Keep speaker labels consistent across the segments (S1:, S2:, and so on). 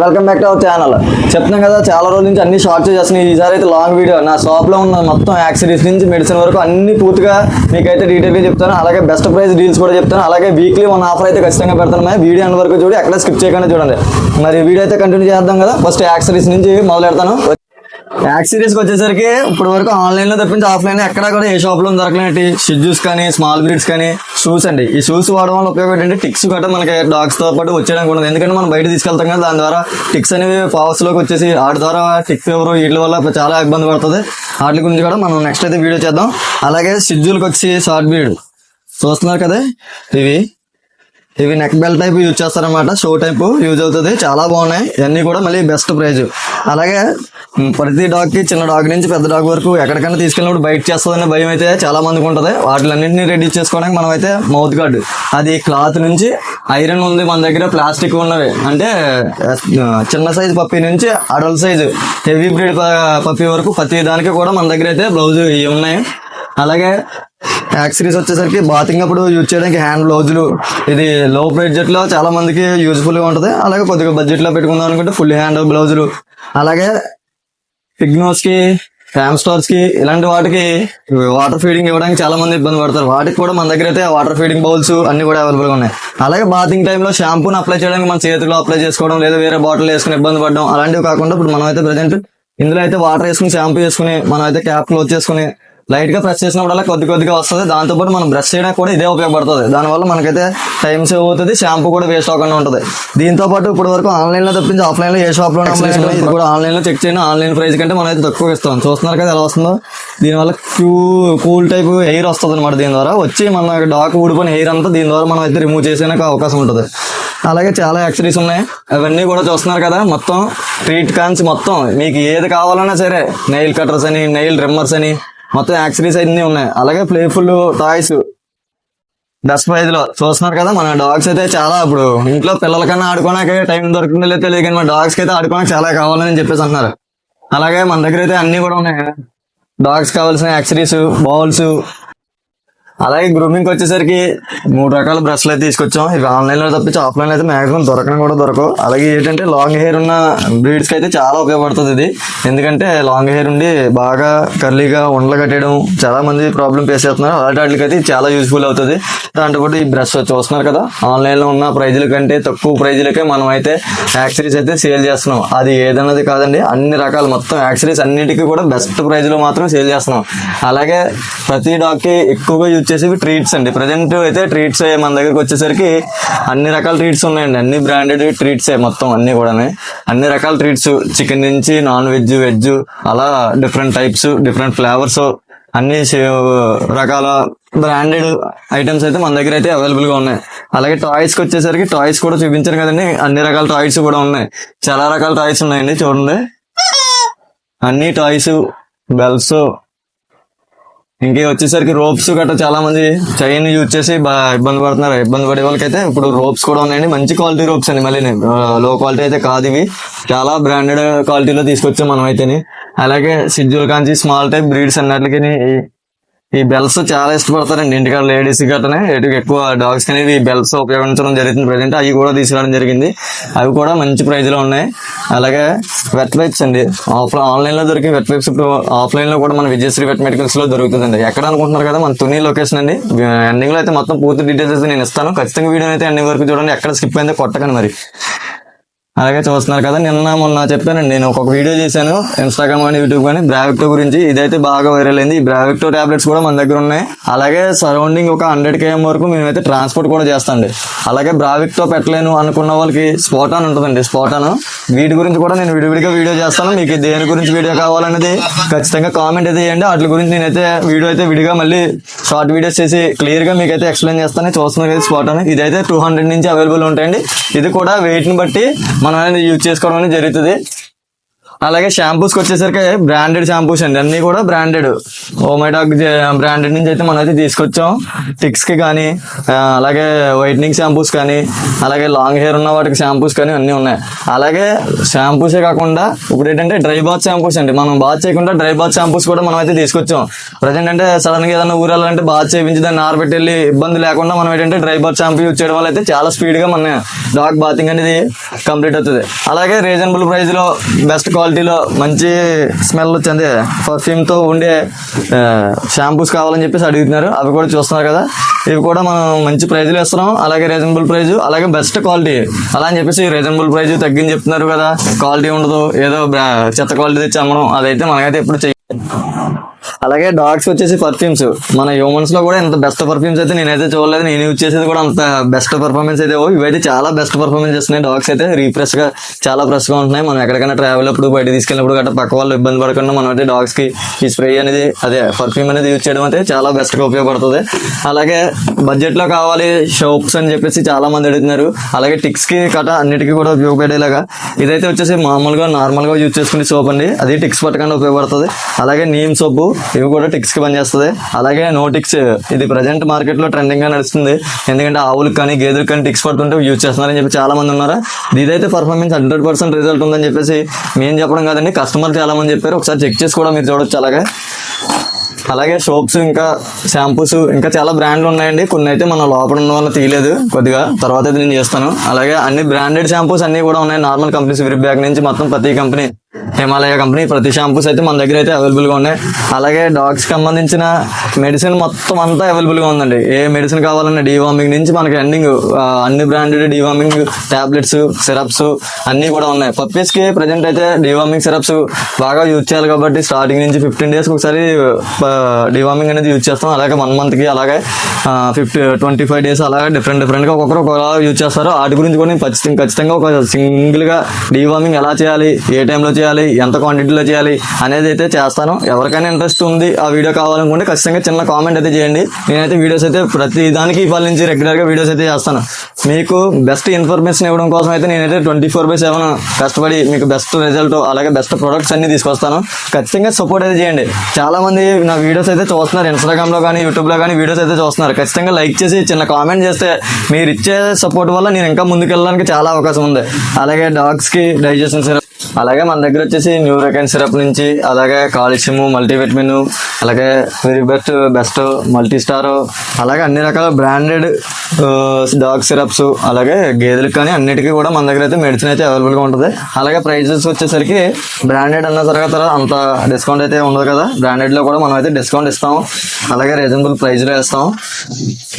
S1: Welcome back to our channel చెప్తున్నాం కదా చాలా రోజుల నుంచి అన్ని షార్ట్స్ చేస్తున్నాయి. ఈసారి అయితే లాంగ్ వీడియో నా షాప్లో ఉన్న మొత్తం యాక్సరీస్ నుంచి మెడిసిన్ వరకు అన్ని పూర్తిగా మీకైతే డీటెయిల్ చెప్తాను. అలాగే బెస్ట్ ప్రైస్ డీల్స్ కూడా చెప్తాను. అలాగే వీక్లీ వన్ ఆఫర్ అయితే ఖచ్చితంగా పెడతాను. వీడియో అంత వరకు చూడి ఎక్కడ స్కిప్ చేయకుండా చూడండి. మరి వీడియో అయితే కంటిన్యూ చేద్దాం కదా. ఫస్ట్ యాక్సరీస్ నుంచి మొదలు పెడతాను యాక్సరీస్కి వచ్చేసరికి ఇప్పుడు వరకు ఆన్లైన్లో తప్పించి ఆఫ్లైన్ ఎక్కడ కూడా ఏ షాప్లో దొరకలేంటి కానీ స్మాల్ బ్రీడ్స్ కానీ షూస్ అండి. ఈ షూస్ వాడడం వల్ల ఉపయోగం ఏంటంటే టిక్స్ కూడా మనకి డాగ్స్తో పాటు వచ్చేయడానికి ఉండదు. ఎందుకంటే మనం బయట తీసుకెళ్తాం కదా దాని ద్వారా టిక్స్ అనేవి పవర్స్లోకి వచ్చేసి వాటి ద్వారా టిక్స్ ఎవరు వీటి వల్ల చాలా ఇబ్బంది పడుతుంది. వాటి గురించి కూడా మనం నెక్స్ట్ అయితే వీడియో చేద్దాం. అలాగే షిజ్యూల్కి వచ్చి షార్ట్ బీడ్ చూస్తున్నారు కదా ఇవి. ఇవి నెక్ బెల్ట్ టైప్ యూజ్ చేస్తారన్నమాట. షో టైప్ యూజ్ అవుతుంది. చాలా బాగున్నాయి. ఇవన్నీ కూడా మళ్ళీ బెస్ట్ ప్రైజ్ అలాగే ప్రతి డాగ్కి చిన్న డాగ్ నుంచి పెద్ద డాగ్ వరకు ఎక్కడికైనా తీసుకెళ్ళినప్పుడు బయట చేస్తుందనే భయం అయితే చాలా మందికి ఉంటుంది. వాటిలన్నింటినీ రెడీ చేసుకోవడానికి మనం అయితే మౌత్ గార్డ్ అది క్లాత్ నుంచి ఐరన్ ఉంది మన దగ్గర ప్లాస్టిక్ ఉన్నవి. అంటే చిన్న సైజ్ పప్పి నుంచి adult size heavy breed puppy వరకు ప్రతి దానికి కూడా మన దగ్గర అయితే బ్లౌజ్ ఇవి ఉన్నాయి. అలాగే యాక్సరీస్ వచ్చేసరికి బాతింగ్ అప్పుడు యూజ్ చేయడానికి హ్యాండ్ బ్లౌజులు ఇది లో బడ్జెట్లో చాలా మందికి యూజ్ఫుల్గా అలాగే కొద్దిగా బడ్జెట్లో పెట్టుకుందాం అనుకుంటే ఫుల్ హ్యాండ్ బ్లౌజులు అలాగే పిగ్నోస్కి ఫ్యామ్ స్టార్స్కి ఇలాంటి వాటికి వాటర్ ఫీడింగ్ ఇవ్వడానికి చాలా మంది ఇబ్బంది పడతారు. వాటికి కూడా మన దగ్గర అయితే వాటర్ ఫీడింగ్ బౌల్స్ అన్ని కూడా అవైలబుల్గా ఉన్నాయి. అలాగే బాతింగ్ టైంలో షాంపూని అప్లై చేయడానికి మన చేతిలో అప్లై చేసుకోవడం లేదా వేరే బాటిల్ వేసుకుని ఇబ్బంది పడడం అలాంటివి కాకుండా ఇప్పుడు మనం అయితే ప్రజెంట్ ఇందులో అయితే వాటర్ వేసుకుని షాంపూ వేసుకుని మనం అయితే క్యాప్ క్లోజ్ చేసుకుని లైట్గా ప్రెస్ చేసినప్పుడల్లా కొద్ది కొద్దిగా వస్తుంది. దాంతో పాటు మనం బ్రష్ చేయడానికి కూడా ఇదే ఉపయోగపడుతుంది. దానివల్ల మనకైతే టైం సేవ్ అవుతుంది షాంపూ కూడా వేస్ట్ అవ్వకుండా ఉంటుంది. దీంతో పాటు ఇప్పుడు వరకు ఆన్లైన్లో తప్పించి ఆఫ్లైన్లో ఏ షాప్లో కూడా ఆన్లైన్లో చెక్ చేయండి. ఆన్లైన్ ప్రైస్ కంటే మనం అయితే తక్కువ ఇస్తాం. చూస్తున్నారు కదా ఎలా వస్తుందో? దీనివల్ల క్యూ కూల్ టైప్ ఎయిర్ వస్తుంది అనమాట దీని ద్వారా. వచ్చి మన డాక్ ఊడిపోయిన ఎయిర్ అంతా దీని ద్వారా మనం అయితే రిమూవ్ చేసేందుకు అవకాశం ఉంటుంది. అలాగే చాలా యాక్సరీస్ ఉన్నాయి. అవన్నీ కూడా చూస్తున్నారు కదా. మొత్తం ట్రీట్ కాన్స్ మొత్తం. మీకు ఏది కావాలన్నా సరే నెయిల్ కట్టర్స్ అని నెయిల్ రిమ్మర్స్ అని మొత్తం యాక్సరీస్ అన్ని ఉన్నాయి. అలాగే ప్లేఫుల్ టాయ్స్ డస్ట్ ప్రైజ్లో చూస్తున్నారు కదా మన డాగ్స్ అయితే చాలా ఇప్పుడు ఇంట్లో పిల్లలకన్నా ఆడుకోవడానికి టైం దొరుకుతుందో లేదో తెలియదు కానీ మన డాగ్స్ అయితే ఆడుకోవడానికి చాలా కావాలని చెప్పేసి అన్నారు అలాగే మన దగ్గర అయితే అన్ని కూడా ఉన్నాయి. డాగ్స్ కావాల్సిన యాక్సరీస్ బౌల్స్ అలాగే గ్రూమింగ్ వచ్చేసరికి మూడు రకాల బ్రష్లు అయితే తీసుకొచ్చాం. ఇవి ఆన్లైన్లో తప్పించి ఆఫ్లైన్ అయితే మాక్సిమం దొరకడం కూడా దొరకవు. అలాగే ఏంటంటే లాంగ్ హెయిర్ ఉన్న బ్రీడ్స్కి అయితే చాలా ఉపయోగపడుతుంది ఇది. ఎందుకంటే లాంగ్ హెయిర్ ఉండి బాగా కర్లీగా ఉండలు కట్టడం చాలా మంది ప్రాబ్లం ఫేస్ చేస్తున్నారు. అలాంటి వాటికి అయితే చాలా యూస్ఫుల్ అవుతుంది. దాంతో పాటు ఈ బ్రష్ చూస్తున్నారు కదా ఆన్లైన్లో ఉన్న ప్రైజుల కంటే తక్కువ ప్రైజులకే మనం అయితే యాక్సరీస్ అయితే సేల్ చేస్తున్నాం. అది ఏదన్నది కాదండి అన్ని రకాల మొత్తం యాక్సరీస్ అన్నిటికీ కూడా బెస్ట్ ప్రైజ్లో మాత్రం సేల్ చేస్తున్నాం. అలాగే ప్రతి డాగ్కి ఎక్కువగా యూజ్ వచ్చేసి ట్రీట్స్ అండి. ప్రజెంట్ అయితే ట్రీట్స్ మన దగ్గరకు వచ్చేసరికి అన్ని రకాల ట్రీట్స్ ఉన్నాయండి. అన్ని బ్రాండెడ్ ట్రీట్స్ మొత్తం అన్ని కూడా అన్ని రకాల ట్రీట్స్ చికెన్ నుంచి నాన్ వెజ్ వెజ్ అలా డిఫరెంట్ టైప్స్ డిఫరెంట్ ఫ్లేవర్స్ అన్ని సే- రకాల బ్రాండెడ్ ఐటమ్స్ అయితే మన దగ్గర అయితే అవైలబుల్గా ఉన్నాయి. అలాగే టాయ్స్కి వచ్చేసరికి టాయ్స్ కూడా చూపించారు కదండి. అన్ని రకాల టాయ్స్ కూడా ఉన్నాయి. చాలా రకాల టాయ్స్ ఉన్నాయండి చూడండి. అన్ని టాయ్స్ బెల్స్ ఇంకే వచ్చేసరికి రోప్స్ గట్రా చాలా మంది చైన్ యూజ్ చేసి బాగా ఇబ్బంది పడుతున్నారు. ఇబ్బంది పడే వాళ్ళకైతే ఇప్పుడు రోప్స్ కూడా ఉన్నాయండి. మంచి క్వాలిటీ రోప్స్ అండి మళ్ళీ లో క్వాలిటీ అయితే కాదు ఇవి. చాలా బ్రాండెడ్ క్వాలిటీలో తీసుకొచ్చాం మనం అయితేని అలాగే సిడ్జుల్ కాంచి స్మాల్ టైప్ బ్రీడ్స్ అన్నట్లకి ఈ బెల్స్ చాలా ఇష్టపడతారండి. ఇంటికాడ లేడీస్ గట్టనే ఎటు ఎక్కువ డాగ్స్ అనేది బెల్స్ ఉపయోగించడం జరుగుతుంది. ప్రజెంట్ అవి కూడా తీసుకురావడం జరిగింది. అవి కూడా మంచి ప్రైజ్లో ఉన్నాయి. అలాగే వెట్ వైప్స్ అండి. ఆఫ్లైన్ ఆన్లైన్లో దొరికే వెట్ వైప్స్ ఇప్పుడు ఆఫ్లైన్లో కూడా మన విజయశ్రీ వెట్ మెడికల్స్లో దొరుకుతుందండి. ఎక్కడ అనుకుంటున్నారు కదా? మన తుని లొకేషన్ అండి. ఎండింగ్లో అయితే మొత్తం పూర్తి డీటెయిల్స్ అయితే నేను ఇస్తాను. ఖచ్చితంగా వీడియో అయితే ఎండింగ్ వరకు చూడండి. ఎక్కడ స్కిప్ అయితే కొట్టకండి మరి. అలాగే చూస్తున్నారు కదా నిన్న మొన్న చెప్పానండి నేను ఒక వీడియో చేశాను ఇన్స్టాగ్రామ్ కానీ యూట్యూబ్ కానీ బ్రావిక్టో గురించి. ఇదైతే బాగా వైరల్ అయింది. ఈ బ్రావిక్టో టాబ్లెట్స్ కూడా మన దగ్గర ఉన్నాయి. అలాగే సరౌండింగ్ ఒక హండ్రెడ్ కేఎం వరకు మేమైతే ట్రాన్స్పోర్ట్ కూడా చేస్తాండి అలాగే బ్రావిక్టో పెట్టలేను అనుకున్న వాళ్ళకి స్పోటాన్ ఉంటుందండి స్పోటాన్ వీటి గురించి కూడా నేను విడివిడిగా వీడియో చేస్తాను. మీకు దేని గురించి వీడియో కావాలనేది ఖచ్చితంగా కామెంట్ అయితే చేయండి. వాటి గురించి నేనైతే వీడియో అయితే విడిగా మళ్ళీ షార్ట్ వీడియోస్ చేసి క్లియర్గా మీకు మీకైతే ఎక్స్ప్లెయిన్ చేస్తాను. చూస్తున్నారు కదా స్పాట్ అని ఇదైతే టూ హండ్రెడ్ నుంచి అవైలబుల్ ఉంటాయండి. ఇది కూడా వెయిట్ని బట్టి మనం అనేది యూజ్ చేసుకోవడం అనేది జరుగుతుంది. అలాగే షాంపూస్కి వచ్చేసరికి బ్రాండెడ్ షాంపూస్ అండి. అన్ని కూడా బ్రాండెడ్ ఓమైడాక్ బ్రాండెడ్ నుంచి అయితే మనం అయితే తీసుకొచ్చాం. టిక్స్కి కానీ అలాగే వైట్నింగ్ షాంపూస్ కానీ అలాగే లాంగ్ హెయిర్ ఉన్న వాటికి షాంపూస్ కానీ అన్నీ ఉన్నాయి. అలాగే షాంపూసే కాకుండా ఇప్పుడు ఏంటంటే డ్రై బాత్ షాంపూస్ అండి. మనం బాత్ చేయకుండా డ్రై బాత్ షాంపూస్ కూడా మనం అయితే తీసుకొచ్చాం. ప్రజెంట్ అంటే సడన్గా ఏదైనా ఊరాలంటే బాత్ చేయించి దాన్ని ఆరబెట్టి వెళ్ళి ఇబ్బంది లేకుండా మనం ఏంటంటే డ్రై బాత్ షాంపూ యూజ్ చేయడం వల్ల అయితే చాలా స్పీడ్గా మన డాగ్ బాతింగ్ అనేది కంప్లీట్ అవుతుంది. అలాగే రీజనబుల్ ప్రైస్లో బెస్ట్ క్వాలిటీలో మంచి స్మెల్ వచ్చింది. పర్ఫ్యూమ్తో ఉండే షాంపూస్ కావాలని చెప్పేసి అడుగుతున్నారు. అవి కూడా చూస్తున్నారు కదా. ఇవి కూడా మనం మంచి ప్రైజ్లో ఇస్తున్నాం. అలాగే రీజనబుల్ ప్రైజ్ అలాగే బెస్ట్ క్వాలిటీ అలా అని చెప్పేసి రీజనబుల్ ప్రైజ్ తగ్గించి చెప్తున్నారు కదా. క్వాలిటీ ఉండదు. ఏదో బ్రా- చెత్త క్వాలిటీ తెచ్చి అమ్మడం అదైతే మనకైతే ఎప్పుడు చెయ్యాలి అలాగే డాగ్స్ వచ్చేసి పర్ఫ్యూమ్స్ మన హ్యూమన్స్లో కూడా ఇంత బెస్ట్ పర్ఫ్యూమ్స్ అయితే నేనైతే చూడలేదు. నేను యూజ్ చేసేది కూడా అంత బెస్ట్ పర్ఫార్మెన్స్ అయితే ఇవైతే చాలా బెస్ట్ పర్ఫార్మెన్స్ చేస్తున్నాయి. డాగ్స్ అయితే రీఫ్రెష్గా చాలా ఫ్రెష్గా ఉంటున్నాయి. మనం ఎక్కడికైనా ట్రావెల్ అప్పుడు బయట తీసుకెళ్ళినప్పుడు గట్రా పక్క వాళ్ళు ఇబ్బంది పడకుండా మనం అయితే డాగ్స్కి ఈ స్ప్రే అనేది అదే పర్ఫ్యూమ్ అనేది యూజ్ చేయడం అయితే చాలా బెస్ట్గా ఉపయోగపడుతుంది. అలాగే బడ్జెట్లో కావాలి షోప్స్ అని చెప్పేసి చాలా మంది అడుగుతున్నారు. అలాగే టిక్స్కి కట అన్నిటికీ కూడా ఉపయోగపడేలాగా. ఇదైతే వచ్చేసి మామూలుగా నార్మల్గా యూజ్ చేసుకునే సోప్ అండి. అది టిక్స్ పట్టకుండా ఉపయోగపడుతుంది. అలాగే నీమ్ సోపు ఇవి కూడా టిక్స్కి పనిచేస్తుంది. అలాగే నో టిక్స్ ఇది ప్రజెంట్ మార్కెట్లో ట్రెండింగ్గా నడుస్తుంది. ఎందుకంటే ఆవులకు కానీ గేదెలకు కానీ టిక్స్ పడుతుంటే యూజ్ చేస్తున్నారని చెప్పి చాలా మంది ఉన్నారు. ఇదైతే పర్ఫార్మెన్స్ హండ్రెడ్ పర్సెంట్ రిజల్ట్ ఉందని చెప్పేసి మేము చెప్పడం కాదండి కస్టమర్ చాలా మంది చెప్పారు. ఒకసారి చెక్ చేసి కూడా మీరు చూడొచ్చు అలాగే. అలాగే సోప్స్ ఇంకా షాంపూస్ ఇంకా చాలా బ్రాండ్లు ఉన్నాయండి. కొన్ని అయితే మన లోపల ఉన్న వల్ల తీయలేదు కొద్దిగా. తర్వాత అయితే నేను చేస్తాను. అలాగే అన్ని బ్రాండెడ్ షాంపూస్ అన్ని కూడా ఉన్నాయి. నార్మల్ కంపెనీస్ బ్యాగ్ నుంచి మొత్తం ప్రతి కంపెనీ హిమాలయ కంపెనీ ప్రతి షాంపూస్ అయితే మన దగ్గర అయితే అవైలబుల్గా ఉన్నాయి. అలాగే డాగ్స్ సంబంధించిన మెడిసిన్ మొత్తం అంతా అవైలబుల్గా ఉందండి. ఏ మెడిసిన్ కావాలన్నా డివార్మింగ్ నుంచి మనకి ఎండింగ్ అన్ని బ్రాండెడ్ డివార్మింగ్ టాబ్లెట్స్ సిరప్స్ అన్ని కూడా ఉన్నాయి. పప్పీస్కి ప్రజెంట్ అయితే డివార్మింగ్ సిరప్స్ బాగా యూజ్ చేయాలి కాబట్టి స్టార్టింగ్ నుంచి ఫిఫ్టీన్ డేస్ ఒకసారి డివార్మింగ్ అనేది యూజ్ చేస్తాం. అలాగే వన్ మంత్కి అలాగే ఫిఫ్టీ ట్వంటీ ఫైవ్ డేస్ అలాగే డిఫరెంట్ డిఫరెంట్గా ఒక్కొక్కరు ఒకలా యూజ్ చేస్తారు. వాటి గురించి కూడా నేను ఖచ్చితంగా ఖచ్చితంగా ఒక సింగిల్గా డివార్మింగ్ ఎలా చేయాలి ఏ టైంలో చేయాలి ఎంత క్వాంటిటీలో చేయాలి? అనేది అయితే చేస్తాను. ఎవరికైనా ఇంట్రెస్ట్ ఉంది ఆ వీడియో కావాలనుకుంటే ఖచ్చితంగా చిన్న కామెంట్ అయితే చేయండి. నేనైతే వీడియోస్ అయితే ప్రతి దానికి ఇవాళ నుంచి రెగ్యులర్గా వీడియోస్ అయితే చేస్తాను. మీకు బెస్ట్ ఇన్ఫర్మేషన్ ఇవ్వడం కోసం అయితే నేనైతే ట్వంటీ ఫోర్ బై సెవెన్ కష్టపడి మీకు బెస్ట్ రిజల్ట్ అలాగే బెస్ట్ ప్రొడక్ట్స్ అన్ని తీసుకొస్తాను. ఖచ్చితంగా సపోర్ట్ అయితే చేయండి. చాలా మంది నా వీడియోస్ అయితే చూస్తున్నారు. ఇన్స్టాగ్రామ్లో కానీ యూట్యూబ్లో కానీ వీడియోస్ అయితే చూస్తున్నారు. ఖచ్చితంగా లైక్ చేసి చిన్న కామెంట్ చేస్తే మీరు ఇచ్చే సపోర్ట్ వల్ల నేను ఇంకా ముందుకు వెళ్ళడానికి చాలా అవకాశం ఉంది. అలాగే డాగ్స్కి డైజెషన్ సిరప్ అలాగే మన దగ్గర వచ్చేసి న్యూరోకెన్ సిరప్ నుంచి అలాగే కాల్షియం మల్టీవిటమిన్ అలాగే very best best multi star అలాగే అన్ని రకాల బ్రాండెడ్ డాగ్ సిరప్స్ అలాగే గేదెలకు కానీ అన్నిటికీ కూడా మన దగ్గర అయితే మెడిసిన్ అయితే అవైలబుల్గా ఉంటుంది. అలాగే ప్రైజెస్ వచ్చేసరికి బ్రాండెడ్ అన్న తర్వాత అంత డిస్కౌంట్ అయితే ఉండదు కదా. బ్రాండెడ్లో కూడా మనం అయితే డిస్కౌంట్ ఇస్తాం. అలాగే రీజనబుల్ ప్రైస్లో వేస్తాం.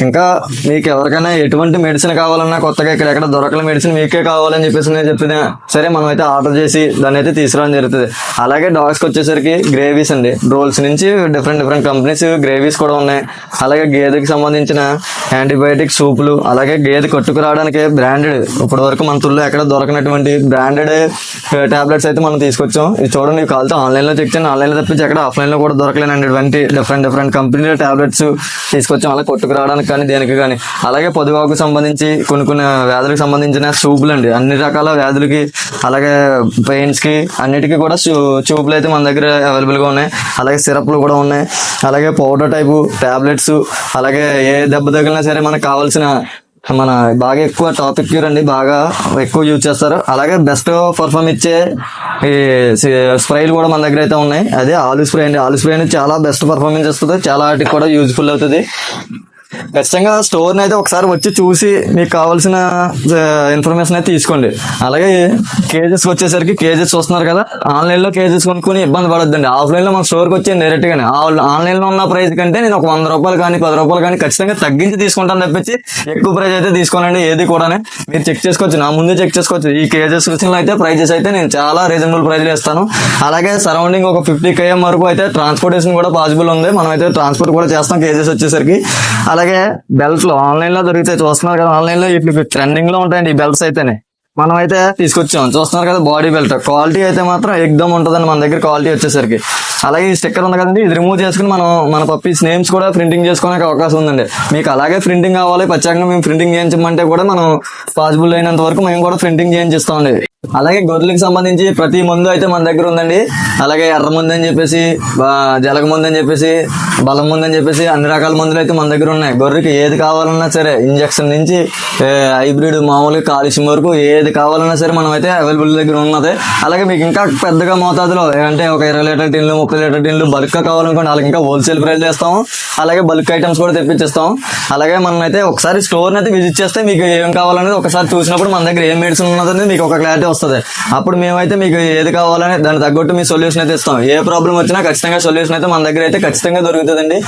S1: ఇంకా మీకు ఎవరికైనా ఎటువంటి మెడిసిన్ కావాలన్నా కొత్తగా ఇక్కడ ఎక్కడ దొరకల మెడిసిన్ మీకే కావాలని చెప్పేసి నేను చెప్తున్నా సరే మనం అయితే ఆర్డర్ చేసి దాన్ని అయితే తీసుకురావడం జరుగుతుంది. అలాగే డాగ్స్కి వచ్చేసరికి గ్రేవీస్ అండి. రోల్స్ నుంచి డిఫరెంట్ డిఫరెంట్ కంపెనీస్ గ్రేవీస్ కూడా ఉన్నాయి. అలాగే గేదెకి సంబంధించిన యాంటీబయాటిక్ సూపులు అలాగే గేదె కొట్టుకురావడానికి బ్రాండెడ్ ఇప్పటి వరకు మన తుల్లో ఎక్కడ దొరకనటువంటి బ్రాండెడ్ టాబ్లెట్స్ అయితే మనం తీసుకొచ్చాం. ఇది చూడండి ఈ కాల్తో ఆన్లైన్లో చెక్ చేయండి. ఆన్లైన్లో తప్పించి ఎక్కడ ఆఫ్లైన్లో కూడా దొరకలేనండి ఇటువంటి డిఫరెంట్ డిఫరెంట్ కంపెనీల టాబ్లెట్స్ తీసుకొచ్చాం. అలా కొట్టుకు రావడానికి కానీ దేనికి కానీ. అలాగే పొదువాకు సంబంధించి కొన్ని కొన్ని వ్యాధులకు సంబంధించిన సూపులు అండి అన్ని రకాల వ్యాధులకి అలాగే పెయిన్స్కి అన్నిటికీ కూడా చూపులు అయితే మన దగ్గర అవైలబుల్గా ఉన్నాయి. అలాగే సిరప్లు కూడా ఉన్నాయి. అలాగే పౌడర్ టైపు టాబ్లెట్స్ అలాగే ఏ దెబ్బ తగిలినా సరే మనకు కావాల్సిన మన బాగా ఎక్కువ టాపిక్ క్యూర్ అండి బాగా ఎక్కువ యూజ్ చేస్తారు. అలాగే బెస్ట్ పర్ఫామ్ ఇచ్చే ఈ స్ప్రైలు కూడా మన దగ్గర అయితే ఉన్నాయి. అదే ఆలు స్ప్రే అండి. ఆలు స్ప్రే అనేది చాలా బెస్ట్ పర్ఫార్మెన్స్ ఇస్తుంది. చాలా వాటికి కూడా యూజ్ఫుల్ అవుతుంది. ఖచ్చితంగా స్టోర్ని అయితే ఒకసారి వచ్చి చూసి మీకు కావాల్సిన ఇన్ఫర్మేషన్ అయితే తీసుకోండి. అలాగే కేజెస్ వచ్చేసరికి కేజెస్ చూస్తున్నారు కదా ఆన్లైన్లో కేజెస్ కొనుక్కుని ఇబ్బంది పడొద్దండి. ఆఫ్లైన్లో మన స్టోర్కి వచ్చి డైరెక్ట్ గానే ఆన్లైన్లో ఉన్న ప్రైస్ కంటే నేను ఒక వంద రూపాయలు కానీ పది రూపాయలు కానీ ఖచ్చితంగా తగ్గించి తీసుకుంటాను తప్పించి ఎక్కువ ప్రైస్ అయితే తీసుకోనండి. ఏది కూడా మీరు చెక్ చేసుకోవచ్చు. నా ముందే చెక్ చేసుకోవచ్చు. ఈ కేజెస్ విషయంలో అయితే ప్రైజెస్ అయితే నేను చాలా రీజనబుల్ ప్రైజ్లు ఇస్తాను అలాగే సరౌండింగ్ ఒక ఫిఫ్టీ కేఎం వరకు అయితే ట్రాన్స్పోర్టేషన్ కూడా పాసిబుల్ ఉంది. మనం అయితే ట్రాన్స్పోర్ట్ కూడా చేస్తాం కేజెస్ వచ్చేసరికి. అలాగే బెల్ట్లు లో ఆన్లైన్లో దొరికితే చూస్తున్నారు కదా ఆన్లైన్లో ఇట్లా ట్రెండింగ్లో ఉంటాయండి ఈ బెల్ట్స్ అయితేనే. మనం అయితే తీసుకొచ్చాం. చూస్తున్నారు కదా బాడీ బెల్ట్ క్వాలిటీ అయితే మాత్రం ఎగ్దమ్ ఉంటుందండి మన దగ్గర క్వాలిటీ వచ్చేసరికి. అలాగే ఈ స్టిక్కర్ ఉంది కదండి ఇది రిమూవ్ చేసుకుని మనం మన పప్పీస్ నేమ్స్ కూడా ప్రింటింగ్ చేసుకోవడానికి అవకాశం ఉందండి. మీకు అలాగే ప్రింటింగ్ కావాలి ప్రత్యేకంగా మేము ప్రింటింగ్ చేయించమంటే కూడా మనం పాసిబుల్ అయినంత వరకు మేము కూడా ప్రింటింగ్ చేయించిస్తామండి అలాగే గొర్రెలకు సంబంధించి ప్రతి మందు అయితే మన దగ్గర ఉందండి. అలాగే ఎర్ర మందు అని చెప్పేసి జలగ మందు అని చెప్పేసి బలం మందు అని చెప్పేసి అన్ని రకాల మందులు అయితే మన దగ్గర ఉన్నాయి. గొర్రెకి ఏది కావాలన్నా సరే ఇంజక్షన్ నుంచి హైబ్రిడ్ మామూలుగా కాలుష్యం వరకు ఏది కావాలన్నా సరే మనం అయితే అవైలబుల్ దగ్గర ఉన్నది. అలాగే మీకు ఇంకా పెద్దగా మోతాదులో అంటే ఒక ఇరవై లీటర్ టిన్లు ముప్పై లీటర్ టిన్లు బల్క్ కావాలనుకోండి వాళ్ళకి ఇంకా హోల్సేల్ ప్రైస్ చేస్తాము. అలాగే బల్క్ ఐటమ్స్ కూడా తెప్పించేస్తాం అలాగే మనం అయితే ఒకసారి స్టోర్ అయితే విజిట్ చేస్తే మీకు ఏం కావాలనేది ఒకసారి చూసినప్పుడు మన దగ్గర ఏం మెడిసిన్ ఉన్నదని మీకు ఒక క్లారిటీ వస్తుంది. అప్పుడు మేమైతే మీకు ఏది కావాలని దాని తగ్గట్టు మీ సొల్యూషన్ అయితే ఇస్తాం. ఏ ప్రాబ్లం వచ్చినా ఖచ్చితంగా సొల్యూషన్ అయితే మన దగ్గర అయితే ఖచ్చితంగా దొరుకుతుందండి.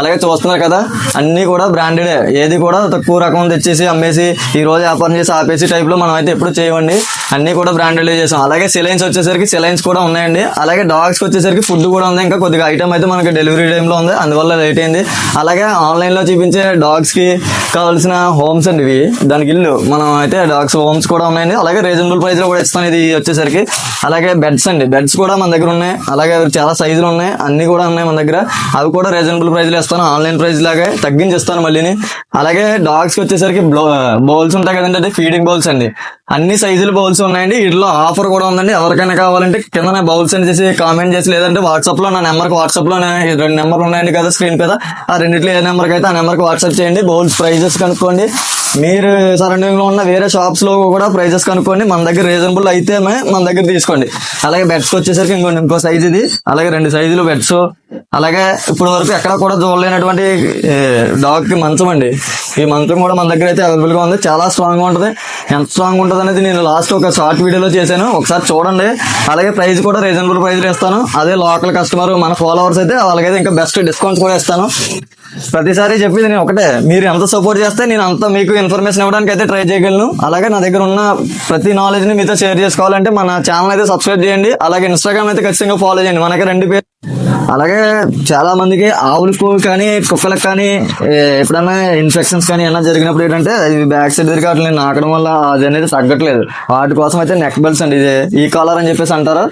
S1: అలాగే చూస్తున్నారు కదా అన్నీ కూడా బ్రాండెడ్ ఏది కూడా తక్కువ రకం తెచ్చేసి అమ్మేసి ఈ రోజు వ్యాపారం చేసి ఆపేసి టైప్లో మనం అయితే ఎప్పుడు చేయండి అన్నీ కూడా బ్రాండెడ్ చేసాం. అలాగే సిలైన్స్ వచ్చేసరికి సిలైన్స్ కూడా ఉన్నాయండి. అలాగే డాగ్స్కి వచ్చేసరికి ఫుడ్ కూడా ఉంది. ఇంకా కొద్దిగా ఐటమ్ అయితే మనకి డెలివరీ టైంలో ఉంది. అందువల్ల లేట్ అయింది. అలాగే ఆన్లైన్లో చూపించే డాగ్స్కి కావాల్సిన హోమ్స్ అండి ఇవి. దానికి ఇల్లు. మనం అయితే డాగ్స్ హోమ్స్ కూడా ఉన్నాయండి. అలాగే రీజనబుల్ ప్రైస్లో కూడా ఇస్తాను ఇది వచ్చేసరికి. అలాగే బెడ్స్ అండి. బెడ్స్ కూడా మన దగ్గర ఉన్నాయి. అలాగే చాలా సైజులు ఉన్నాయి. అన్ని కూడా ఉన్నాయి మన దగ్గర. అవి కూడా రీజనబుల్ ప్రైస్లో ఇస్తాను. ఆన్లైన్ ప్రైస్ లాగే తగ్గించి ఇస్తాను మళ్ళీని. అలాగే డాగ్స్కి వచ్చేసరికి బౌల్స్ ఉంటాయి కదండి. అంటే ఫీడింగ్ బౌల్స్ అండి. అన్ని సైజులు బౌల్స్ ఉన్నాయండి. వీటిలో ఆఫర్ కూడా ఉందండి. ఎవరికైనా కావాలంటే కింద బౌల్స్ అని చేసి కామెంట్ చేసి లేదంటే వాట్సాప్లో నా నెంబర్ వాట్సాప్లో రెండు నెంబర్లు ఉన్నాయండి కదా స్క్రీన్ మీద. ఆ రెండిట్లో ఏ నెంబర్కి అయితే ఆ నెంబర్కి వాట్సాప్ చేయండి. బౌల్స్ ప్రైజెస్ కనుక్కోండి. మీరు సరౌండింగ్లో ఉన్న వేరే షాప్స్లో కూడా ప్రైజెస్ కనుక్కోండి. మన దగ్గర రీజనబుల్ అయితే మన దగ్గర తీసుకోండి. అలాగే బెడ్స్ వచ్చేసరికి ఇంకో ఇంకో సైజ్ ఇది. అలాగే రెండు సైజులు బెడ్స్ అలాగే ఇప్పుడు వరకు ఎక్కడ కూడా చూడలేనటువంటి డాగ్కి మంచం అండి. ఈ మంచం కూడా మన దగ్గర అయితే అవైలబుల్గా ఉంది. చాలా స్ట్రాంగ్గా ఉంటుంది. ఎంత స్ట్రాంగ్ ఉంటుంది అనేది నేను లాస్ట్ ఒక షార్ట్ వీడియోలో చేశాను. ఒకసారి చూడండి. అలాగే ప్రైస్ కూడా రీజనబుల్ ప్రైస్ ఇస్తాను. అదే లోకల్ కస్టమర్ మన ఫాలోవర్స్ అయితే వాళ్ళకైతే ఇంకా బెస్ట్ డిస్కౌంట్స్ కూడా ఇస్తాను. ప్రతిసారి చెప్పింది నేను ఒకటే. మీరు ఎంత సపోర్ట్ చేస్తే నేను అంత మీకు ఇన్ఫర్మేషన్ ఇవ్వడానికి అయితే ట్రై చేయగలను. అలాగే నా దగ్గర ఉన్న ప్రతి నాలెడ్జ్ని మీతో షేర్ చేసుకోవాలంటే మన ఛానల్ అయితే సబ్స్క్రైబ్ చేయండి. అలాగే ఇన్స్టాగ్రామ్ అయితే ఖచ్చితంగా ఫాలో చేయండి. మనకి రెండు పేరు అలాగే చాలా మందికి ఆవులకు కానీ కుక్కలకు కానీ ఎప్పుడన్నా ఎప్పుడైనా ఇన్ఫెక్షన్స్ కానీ ఏమైనా జరిగినప్పుడు ఏంటంటే బ్యాక్ సైడ్ దగ్గర అట్లా నాకడం వల్ల అది అనేది తగ్గట్లేదు. వాటి కోసం అయితే నెక్ బెల్ట్స్ అండి ఇది. ఈ కాలర్ అని చెప్పేసి అంటారు.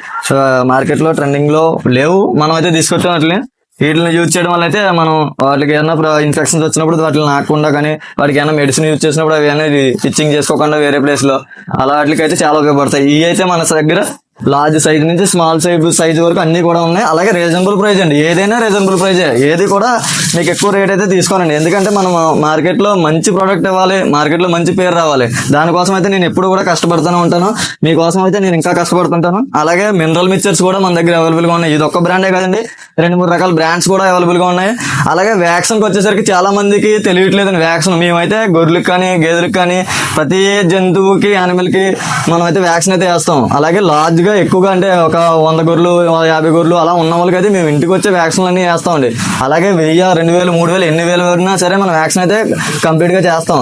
S1: మార్కెట్లో ట్రెండింగ్లో లేవు. మనం అయితే తీసుకొచ్చాం అట్లే వీటిని యూజ్ చేయడం వల్ల అయితే మనం వాటికి ఏమైనా ఇన్ఫెక్షన్స్ వచ్చినప్పుడు వాటిని నాకకుండా కానీ వాటికి ఏమైనా మెడిసిన్ యూజ్ చేసినప్పుడు అవి అనేది ఇచ్చింగ్ చేసుకోకుండా వేరే ప్లేస్లో అలా వాటికి అయితే చాలా ఉపయోగపడతాయి. ఇవి అయితే మన దగ్గర లార్జ్ సైజ్ నుంచి స్మాల్ సైజ్ సైజ్ వరకు అన్ని కూడా ఉన్నాయి. అలాగే రీజనబుల్ ప్రైస్ అండి. ఏదైనా రీజనబుల్ ప్రైజ్ ఏది కూడా మీకు ఎక్కువ రేట్ అయితే తీసుకోనండి. ఎందుకంటే మనం మార్కెట్లో మంచి ప్రోడక్ట్ ఇవ్వాలి మార్కెట్లో మంచి పేరు రావాలి. దానికోసం అయితే నేను ఎప్పుడు కూడా కష్టపడుతూనే ఉంటాను. మీకోసం అయితే నేను ఇంకా కష్టపడుతుంటాను. అలాగే మినరల్ మిక్చర్స్ కూడా మన దగ్గర అవైలబుల్గా ఉన్నాయి. ఇది ఒక్క బ్రాండే కదండి. రెండు మూడు రకాల బ్రాండ్స్ కూడా అవైలబుల్గా ఉన్నాయి. అలాగే వ్యాక్సిన్కి వచ్చేసరికి చాలా మందికి తెలియట్లేదండి వ్యాక్సిన్ మేమైతే గొర్రెలకు కానీ గేదెలకు కానీ ప్రతి జంతువుకి యానిమల్కి మనం అయితే వ్యాక్సిన్ అయితే వేస్తాం. అలాగే లార్జ్ గా ఎక్కువగా అంటే ఒక వంద గొర్రెలు యాభై గొర్రెలు అలా ఉన్న వాళ్ళకి అయితే మేము ఇంటికి వచ్చే వ్యాక్సిన్లు అన్ని వేస్తామండి. అలాగే వెయ్యి రెండు వేలు మూడు వేలు ఎన్ని వేలు పడినా సరే మనం వ్యాక్సిన్ అయితే కంప్లీట్గా చేస్తాం.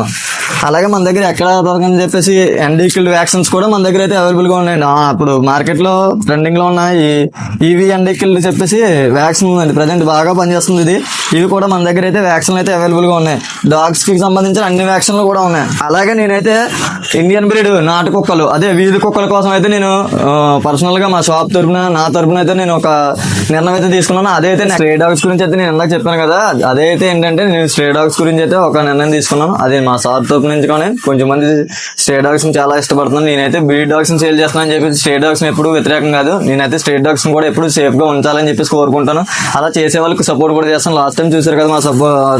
S1: అలాగే మన దగ్గర ఎక్కడ దొరకని చెప్పేసి ఎన్డీకిల్డ్ వ్యాక్సిన్స్ కూడా మన దగ్గర అయితే అవైలబుల్గా ఉన్నాయండి. అప్పుడు ఇప్పుడు మార్కెట్లో ట్రెండింగ్లో ఉన్న ఈ ఈవీ ఎన్డీకిల్డ్ చెప్పేసి వ్యాక్సిన్ ఉందండి. ప్రజెంట్ బాగా పనిచేస్తుంది ఇది. ఇవి కూడా మన దగ్గర అయితే వ్యాక్సిన్లు అయితే అవైలబుల్గా ఉన్నాయి. డాగ్స్కి సంబంధించిన అన్ని వ్యాక్సిన్లు కూడా ఉన్నాయి. అలాగే నేనైతే ఇండియన్ బ్రీడ్ నాటు కుక్కలు అదే వీధి కుక్కల కోసం అయితే నేను పర్సనల్గా మా షాప్ తరపున నా తరపున అయితే నేను ఒక నిర్ణయం అయితే తీసుకున్నాను. అదైతే స్ట్రే డాగ్స్ గురించి అయితే నేను ఇందాక చెప్పాను కదా. అదైతే ఏంటంటే నేను స్ట్రే డాగ్స్ గురించి అయితే ఒక నిర్ణయం తీసుకున్నాను. అది మా షాప్ తరపు నుంచి కానీ కొంచెం మంది స్ట్రే డాగ్స్ చాలా ఇష్టపడుతున్నాను నేనైతే బ్రీడ్ డాగ్స్ సేల్ చేస్తాను అని చెప్పి స్ట్రే డాగ్స్ ఎప్పుడు వ్యతిరేకం కాదు. నేనైతే స్ట్రేట్ డాగ్స్ కూడా ఎప్పుడు సేఫ్గా ఉంచాలని చెప్పేసి కోరుకుంటాను. అలా చేసే వాళ్ళకి సపోర్ట్ కూడా చేస్తాను. లాస్ట్ టైం చూసారు కదా మా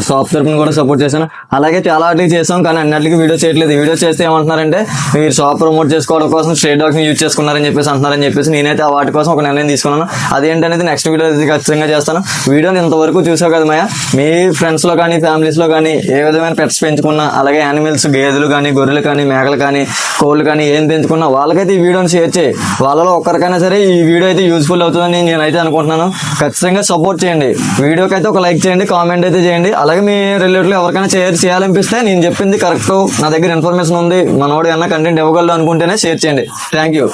S1: షాప్ తరపున కూడా సపోర్ట్ చేశాను. అలాగే చాలా వాటికి చేసాం కానీ అన్నిటికీ వీడియో చేయట్లేదు. వీడియో చేస్తే ఏమంటున్నారంటే మీరు షాప్ ప్రమోట్ చేసుకోవడం కోసం స్ట్రే డాగ్స్ యూజ్ చేసుకున్నారని చెప్పేసి అంటున్నారని చెప్పేసి నేనైతే వాటి కోసం ఒక నిర్ణయం తీసుకున్నాను. అదేంటనేది నెక్స్ట్ వీడియో ఖచ్చితంగా చేస్తాను. వీడియోని ఇంతవరకు చూసావు కదా మయ? మీ ఫ్రెండ్స్లో కానీ ఫ్యామిలీస్లో కానీ ఏ విధమైన పెట్స్ పెంచుకున్నా అలాగే యానిమల్స్ గేదెలు కానీ గొర్రెలు కానీ మేకలు కానీ కోళ్ళు కానీ ఏం పెంచుకున్నా వాళ్ళకైతే ఈ వీడియోని షేర్ చేయి. వాళ్ళలో ఒక్కరికైనా సరే ఈ వీడియో అయితే యూస్ఫుల్ అవుతుందని నేనైతే అనుకుంటున్నాను. ఖచ్చితంగా సపోర్ట్ చేయండి. వీడియోకి అయితే ఒక లైక్ చేయండి కామెంట్ అయితే చేయండి. అలాగే మీ రిలేటివ్లో ఎవరికైనా షేర్ చేయాలనిపిస్తే నేను చెప్పింది కరెక్ట్ నా దగ్గర ఇన్ఫర్మేషన్ ఉంది. మనోడు ఏమన్నా కంటెంట్ ఇవ్వగలడు అనుకుంటేనే షేర్ చేయండి. Thank you